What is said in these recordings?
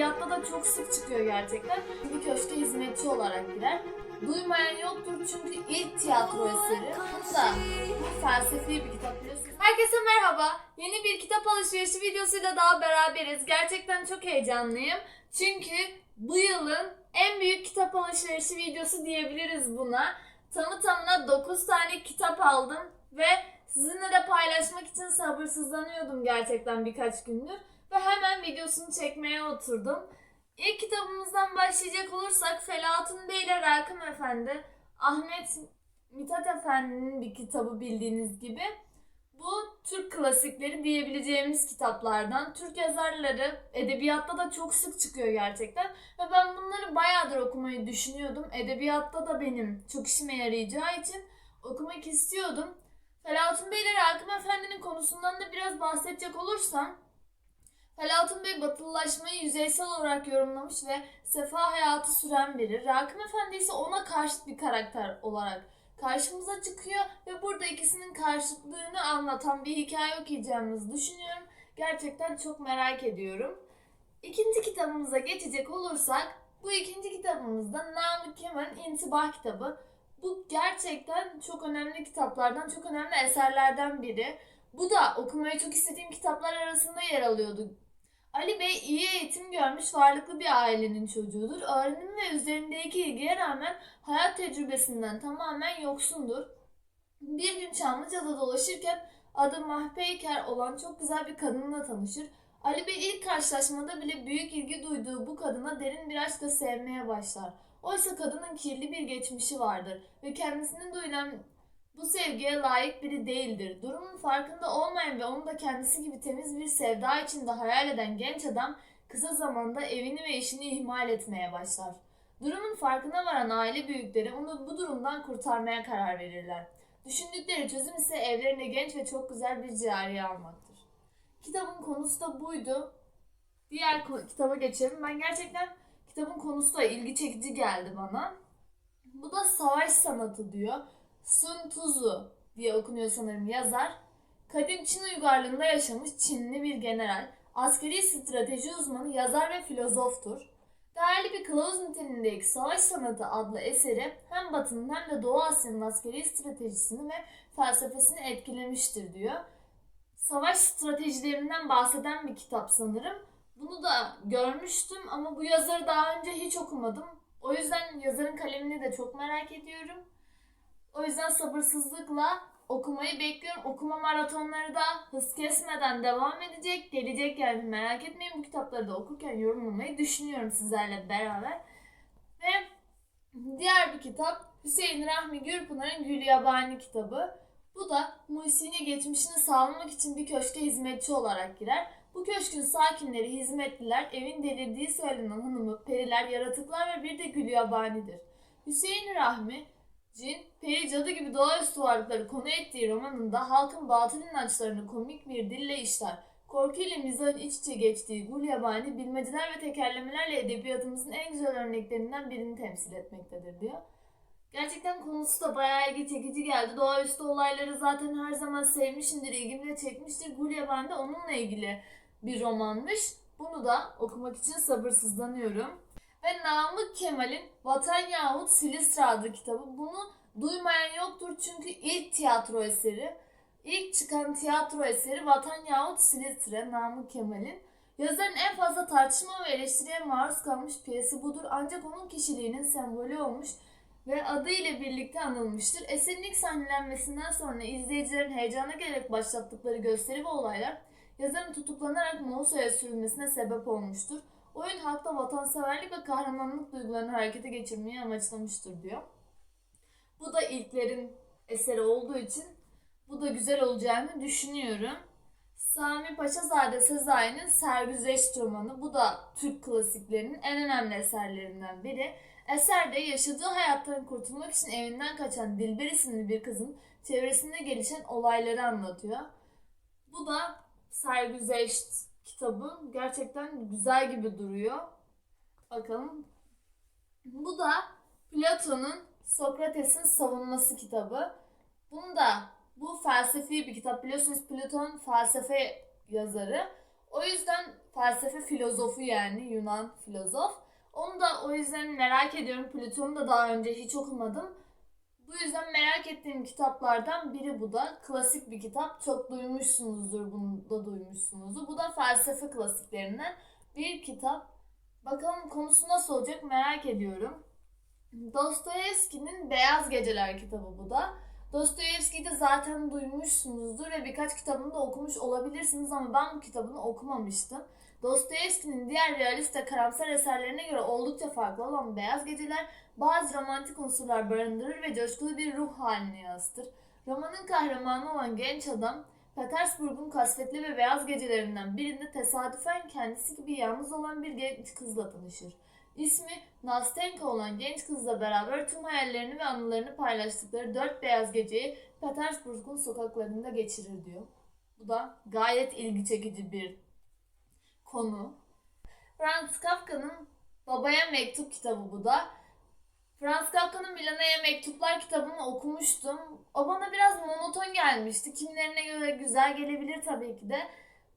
Edebiyatta da çok sık çıkıyor gerçekten. Bir köşke hizmetçi olarak girer. Duymayan yoktur çünkü ilk tiyatro eseri. Da bu felsefi bir kitap biliyorsunuz. Herkese merhaba. Yeni bir kitap alışverişi videosuyla daha beraberiz. Gerçekten çok heyecanlıyım. Çünkü bu yılın en büyük kitap alışverişi videosu diyebiliriz buna. Tamı tamına 9 tane kitap aldım ve sizinle de paylaşmak için sabırsızlanıyordum gerçekten birkaç gündür. Ve hemen videosunu çekmeye oturdum. İlk kitabımızdan başlayacak olursak Felahattin Bey ile Rakım Efendi, Ahmet Mithat Efendi'nin bir kitabı bildiğiniz gibi. Bu Türk klasikleri diyebileceğimiz kitaplardan. Türk yazarları edebiyatta da çok sık çıkıyor gerçekten. Ve ben bunları bayağıdır okumayı düşünüyordum. Edebiyatta da benim çok işime yarayacağı için okumak istiyordum. Felahattin Bey ile Rakım Efendi'nin konusundan da biraz bahsedecek olursam Felahattin Bey batılılaşmayı yüzeysel olarak yorumlamış ve sefa hayatı süren biri. Rakım Efendi ise ona karşıt bir karakter olarak karşımıza çıkıyor ve burada ikisinin karşıtlığını anlatan bir hikaye okuyacağımızı düşünüyorum. Gerçekten çok merak ediyorum. İkinci kitabımıza geçecek olursak bu ikinci kitabımızda Namık Kemal'in İntibah kitabı. Bu gerçekten çok önemli kitaplardan, çok önemli eserlerden biri. Bu da okumayı çok istediğim kitaplar arasında yer alıyordu. Ali Bey iyi eğitim görmüş varlıklı bir ailenin çocuğudur. Öğrenim ve üzerindeki ilgiye rağmen hayat tecrübesinden tamamen yoksundur. Bir gün Çamlıca'da dolaşırken adı Mahpeyker olan çok güzel bir kadınla tanışır. Ali Bey ilk karşılaşmada bile büyük ilgi duyduğu bu kadına derin bir aşkla sevmeye başlar. Oysa kadının kirli bir geçmişi vardır ve kendisine duyulan bu sevgiye layık biri değildir. Durumun farkında olmayan ve onu da kendisi gibi temiz bir sevda içinde hayal eden genç adam kısa zamanda evini ve işini ihmal etmeye başlar. Durumun farkına varan aile büyükleri onu bu durumdan kurtarmaya karar verirler. Düşündükleri çözüm ise evlerine genç ve çok güzel bir cariye almaktır. Kitabın konusu da buydu. Diğer kitaba geçelim. Ben gerçekten kitabın konusu da ilgi çekici geldi bana. Bu da savaş sanatı diyor. Sun Tzu diye okunuyor sanırım yazar. Kadim Çin uygarlığında yaşamış Çinli bir general, askeri strateji uzmanı, yazar ve filozoftur. Değerli bir kılavuz niteliğindeki Savaş Sanatı adlı eseri hem Batı'nın hem de Doğu Asya'nın askeri stratejisini ve felsefesini etkilemiştir diyor. Savaş stratejilerinden bahseden bir kitap sanırım. Bunu da görmüştüm ama bu yazarı daha önce hiç okumadım. O yüzden yazarın kalemini de çok merak ediyorum. O yüzden sabırsızlıkla okumayı bekliyorum. Okuma maratonları da hız kesmeden devam edecek. Gelecek yani merak etmeyin bu kitapları da okurken yorumlamayı düşünüyorum sizlerle beraber. Ve diğer bir kitap Hüseyin Rahmi Gürpınar'ın Gül Yabani kitabı. Bu da Muhsin'i geçmişini sağlamak için bir köşke hizmetçi olarak girer. Bu köşkün sakinleri, hizmetliler, evin delirdiği söylenen hanımı, periler, yaratıklar ve bir de Gül Yabani'dir. Hüseyin Rahmi Cin, peri, cadı gibi doğaüstü varlıkları konu ettiği romanında halkın batıl inançlarını komik bir dille işler. Korku ile mizahın iç içe geçtiği Gul Yabani, bilmeceler ve tekerlemelerle edebiyatımızın en güzel örneklerinden birini temsil etmektedir diyor. Gerçekten konusu da bayağı ilgi çekici geldi. Doğaüstü olayları zaten her zaman sevmişimdir, ilgimi de çekmiştir. Gul Yabani de onunla ilgili bir romanmış. Bunu da okumak için sabırsızlanıyorum ve Namık Kemal'in Vatan yahut Silistra adlı kitabı. Bunu duymayan yoktur çünkü ilk tiyatro eseri. İlk çıkan tiyatro eseri Vatan yahut Silistra Namık Kemal'in. Yazarın en fazla tartışma ve eleştiriye maruz kalmış piyesi budur ancak onun kişiliğinin sembolü olmuş ve adı ile birlikte anılmıştır. Eserin ilk sahnelenmesinden sonra izleyicilerin heyecana gelerek başlattıkları gösteri ve olaylar yazarın tutuklanarak Mosa'ya sürülmesine sebep olmuştur. Oyun halkta vatanseverlik ve kahramanlık duygularını harekete geçirmeyi amaçlamıştır diyor. Bu da ilklerin eseri olduğu için bu da güzel olacağını düşünüyorum. Sami Paşazade Sezai'nin Sergüzeşt romanı. Bu da Türk klasiklerinin en önemli eserlerinden biri. Eserde yaşadığı hayattan kurtulmak için evinden kaçan Dilber isimli bir kızın çevresinde gelişen olayları anlatıyor. Bu da Sergüzeşt kitabı gerçekten güzel gibi duruyor. Bakalım. Bu da Platon'un Sokrates'in savunması kitabı. Bunu da bu felsefi bir kitap. Biliyorsunuz Platon felsefe yazarı. O yüzden felsefe filozofu yani Yunan filozof. Onu da o yüzden merak ediyorum. Platon'u da daha önce hiç okumadım. Bu yüzden merak ettiğim kitaplardan biri bu da. Klasik bir kitap. Çok duymuşsunuzdur, bunu da duymuşsunuzdur. Bu da felsefe klasiklerinden bir kitap. Bakalım konusu nasıl olacak merak ediyorum. Dostoyevski'nin Beyaz Geceler kitabı bu da. Dostoyevski'yi de zaten duymuşsunuzdur ve birkaç kitabını da okumuş olabilirsiniz ama ben bu kitabını okumamıştım. Dostoyevski'nin diğer realist ve karamsar eserlerine göre oldukça farklı olan Beyaz Geceler bazı romantik unsurlar barındırır ve coşkulu bir ruh halini yansıtır. Romanın kahramanı olan genç adam, Petersburg'un kasvetli ve beyaz gecelerinden birinde tesadüfen kendisi gibi yalnız olan bir genç kızla tanışır. İsmi Nastenka olan genç kızla beraber tüm hayallerini ve anılarını paylaştıkları dört beyaz geceyi Petersburg'un sokaklarında geçirir diyor. Bu da gayet ilgi çekici bir konu. Franz Kafka'nın Babaya Mektup kitabı bu da. Franz Kafka'nın Milano'ya Mektuplar kitabını okumuştum. O bana biraz monoton gelmişti. Kimilerine göre güzel gelebilir tabii ki de.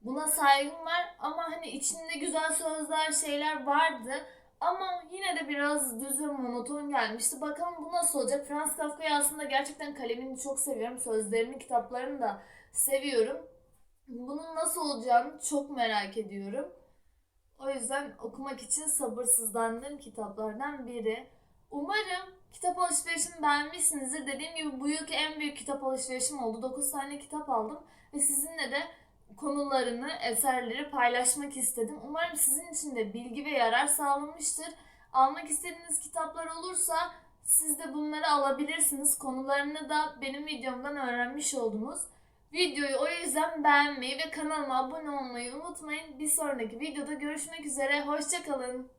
Buna saygım var ama hani içinde güzel sözler, şeyler vardı. Ama yine de biraz düz ve monoton gelmişti. Bakalım bu nasıl olacak? Franz Kafka'yı aslında gerçekten kalemini çok seviyorum. Sözlerini, kitaplarını da seviyorum. Bunun nasıl olacağını çok merak ediyorum. O yüzden okumak için sabırsızlandığım kitaplardan biri. Umarım kitap alışverişimi beğenmişsinizdir. Dediğim gibi bu yılki en büyük kitap alışverişim oldu. 9 tane kitap aldım ve sizinle de konularını, eserleri paylaşmak istedim. Umarım sizin için de bilgi ve yarar sağlamıştır. Almak istediğiniz kitaplar olursa siz de bunları alabilirsiniz. Konularını da benim videomdan öğrenmiş oldunuz. Videoyu o yüzden beğenmeyi ve kanalıma abone olmayı unutmayın. Bir sonraki videoda görüşmek üzere. Hoşçakalın.